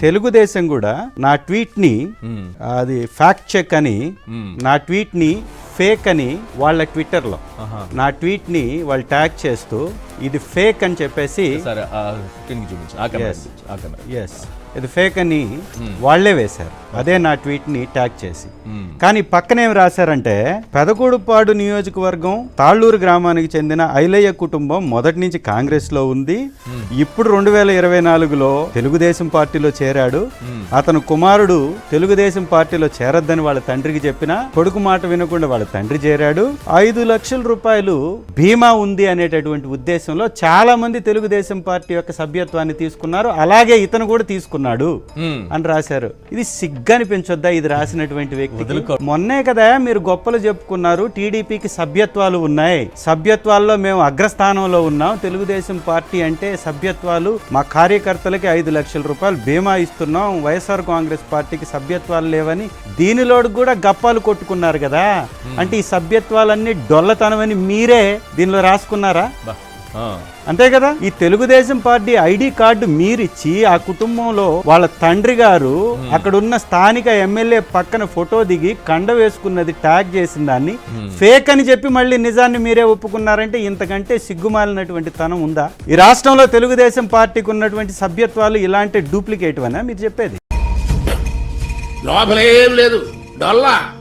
తెలుగుదేశం కూడా నా ట్వీట్ని అది ఫ్యాక్ట్ చెక్ అని నా ట్వీట్ని ఫేక్ అని వాళ్ళ ట్విట్టర్లో ఆహా. నా ట్వీట్ని వాళ్ళు ట్యాగ్ చేస్తూ ఇది ఫేక్ అని చెప్పేసి ఎస్ ఇది ఫేక్ అని వాళ్ళే వేశారు. అదే నా ట్వీట్ని ట్యాగ్ చేసి. మ్మ్. కానీ పక్కన రాశారంటే పెదకూడుపాడు నియోజకవర్గం తాళ్ళూరు గ్రామానికి చెందిన ఐలయ్య కుటుంబం మొదటి నుంచి కాంగ్రెస్లో ఉంది ఇప్పుడు రెండు వేల ఇరవై నాలుగులో తెలుగుదేశం పార్టీలో చేరాడు. అతను కుమారుడు తెలుగుదేశం పార్టీలో చేరొద్దని వాళ్ళ తండ్రికి చెప్పినా కొడుకు మాట వినకుండా వాళ్ళ తండ్రి చేరాడు. ఐదు లక్షల రూపాయలు బీమా ఉంది అనేటటువంటి ఉద్దేశంలో చాలా మంది తెలుగుదేశం పార్టీ యొక్క సభ్యత్వాన్ని తీసుకున్నారు. అలాగే ఇతను కూడా తీసుకున్నాడు. అని రాశారు. ఇది సిగ్గని పెంచొద్దా ఇది రాసినటువంటి వ్యక్తి. మొన్నే కదా మీరు గొప్పలు చెప్పుకున్నారు టీడీపీకి సభ్యత్వాలు ఉన్నాయి. సభ్యత్వాల్లో మేము అగ్రస్థానంలో ఉన్నాం. తెలుగుదేశం పార్టీ అంటే సభ్యత్వాలు మా కార్యకర్తలకి ఐదు లక్షల రూపాయలు బీమా ఇస్తున్నాం. వైఎస్ఆర్ కాంగ్రెస్ పార్టీకి సభ్యత్వాలు లేవని దీనిలోడు కూడా గప్పాలు కొట్టుకున్నారు కదా. అంటే ఈ సభ్యత్వాలన్నీ డొల్లతనమని మీరే దీనిలో రాసుకున్నారా. అంతే కదా? ఈ తెలుగుదేశం పార్టీ ఐడి కార్డు మీరిచ్చి ఆ కుటుంబంలో వాళ్ళ తండ్రి గారు అక్కడ ఉన్న స్థానిక ఎమ్మెల్యే పక్కన ఫోటో దిగి కండ వేసుకున్నది ట్యాగ్ చేసిన దాన్ని ఫేక్ అని చెప్పి మళ్ళీ నిజాన్ని మీరే ఒప్పుకున్నారంటే ఇంతకంటే సిగ్గుమాలినటువంటి తనం ఉందా? ఈ రాష్ట్రంలో తెలుగుదేశం పార్టీకి ఉన్నటువంటి సభ్యత్వాలు ఇలాంటి డూప్లికేట్ అనా? మీరు చెప్పేది. లోపలేం లేదు. డొల్లా.